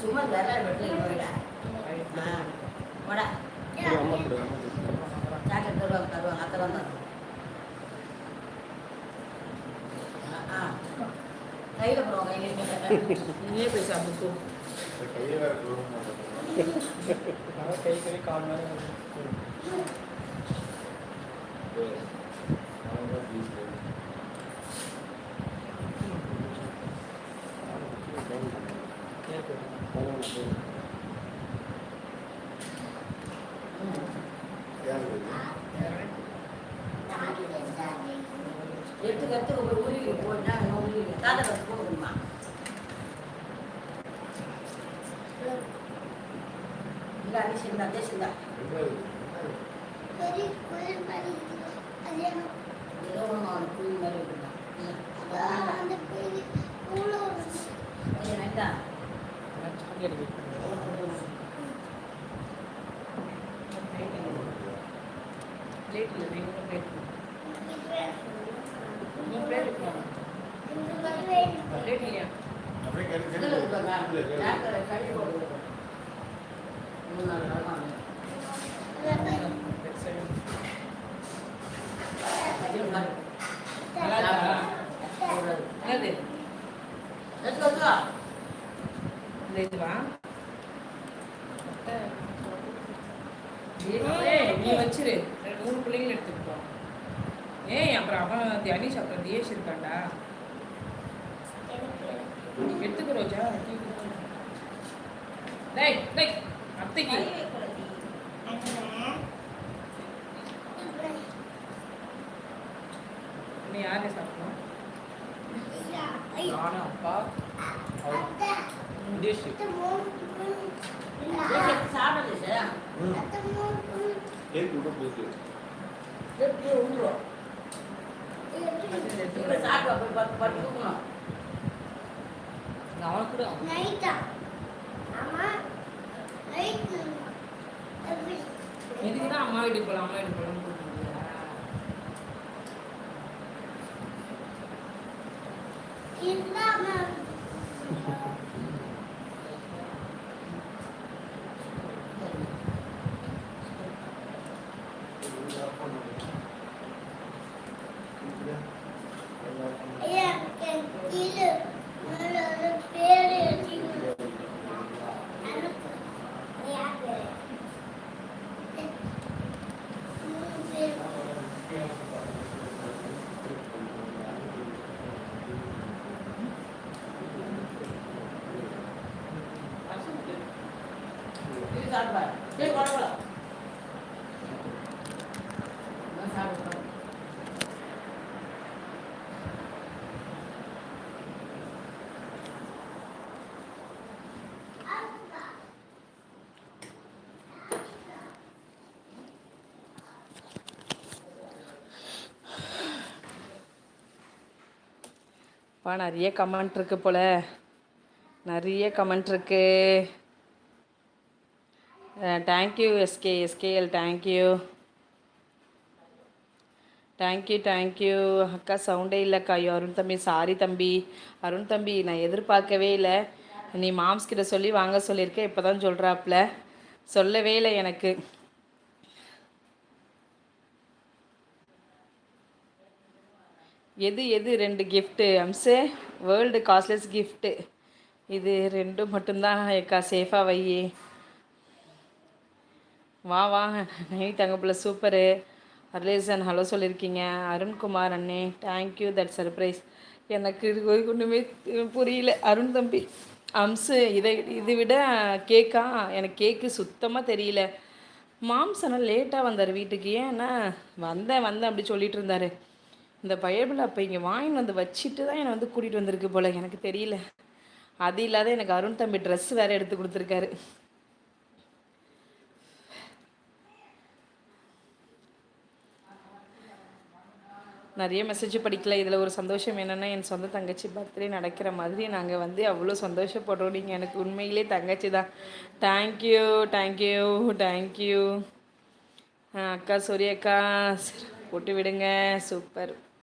சும்மா வேற வெட்டு போயிடா போடா சாக்லேட் தருவாங்க தருவாங்க அத்தை வந்து ஆ கையில் போடுவோம் கையில் நீயே போய் சாப்பிட்டு கை கை கால் மேலே எடுத்து கற்று ஒரு ஊருக்கு போயிட்டா ஊருக்கு தாத்தா பஸ் போக முடியுமா? இல்லை சிந்தா அதே சிந்தா. அது என்ன? ஏதோ ஒன்று மாதிரி அந்த கோயில் மாதிரி வேணும். பிளேட் நீ வச்சிரு ரெண்டு மூணு பிள்ளைங்களை எடுத்துக்கிட்டோம். ஏய் அப்புறம் அவன் தியானிஷ் அப்புறம் தியேஷ் இருக்காண்டா எடுத்துக்க ரோஜா டேய் டேய் அத்தைக்கு. நீ யாரே சாப்பிடணும். நானும் அப்பா. ஏய், சாப்பிடுறது சார். அவனுக்கு கூட நைட்டா? ஆமா. நைட்டு. எப்படி? எதுக்கு அம்மா வீட்டுக்கு போகலாம் அம்மா வீட்டுக்கு போகலாம்னு கூப்பிட்டுருக்கியா? இது நிறைய கமெண்ட் இருக்கு போல. நிறைய கமெண்ட் இருக்கு. Thank you S K S K L thank you thank you thank you அக்கா சவுண்டே இல்லைக்கா. ஐயோ அருண் தம்பி சாரி தம்பி. அருண் தம்பி நான் எதிர்பார்க்கவே இல்லை. நீ மாம்ஸ் கிட்ட சொல்லி வாங்க சொல்லியிருக்கேன் இப்போ தான் சொல்கிறாப்புல சொல்லவே இல்லை எனக்கு. எது எது? ரெண்டு கிஃப்ட்டு அம்சே வேர்ல்டு காஸ்ட்லெஸ் கிஃப்ட்டு இது ரெண்டும் மட்டும்தான் அக்கா. சேஃபாக வை வா வா. நைட் தங்கப்பில் சூப்பரு. அர்லேசன் ஹலோ சொல்லியிருக்கீங்க அருண்குமார் அண்ணே தேங்க்யூ தட் சர்ப்ரைஸ் எனக்கு இது ஒன்றுமே புரியல. அருண் தம்பி அம்சு இதை இதை விட கேக்கா? எனக்கு கேக்கு சுத்தமாக தெரியல. மாம்ஸ் ஆனால் லேட்டாக வந்தார் வீட்டுக்கு. ஏன்னா வந்தேன் வந்தேன் அப்படி சொல்லிட்டு இருந்தார். இந்த பைபிள் அப்போ இங்கே வாங்கின்னு வந்து வச்சுட்டு தான் என்னை வந்து கூட்டிகிட்டு வந்திருக்கு போல். எனக்கு தெரியல. அது இல்லாத எனக்கு அருண் தம்பி ட்ரெஸ் வேறு எடுத்து கொடுத்துருக்காரு. நிறைய மெசேஜ் படிக்கல. இதில் ஒரு சந்தோஷம் என்னென்னா என் சொந்த தங்கச்சி பர்த்டே நடக்கிற மாதிரி நாங்கள் வந்து அவ்வளோ சந்தோஷப்படுறோம். நீங்கள் எனக்கு உண்மையிலே தங்கச்சி தான். தேங்க்யூ தேங்க்யூ தேங்க்யூ அக்கா சூரிய அக்கா. போட்டு விடுங்க. சூப்பர்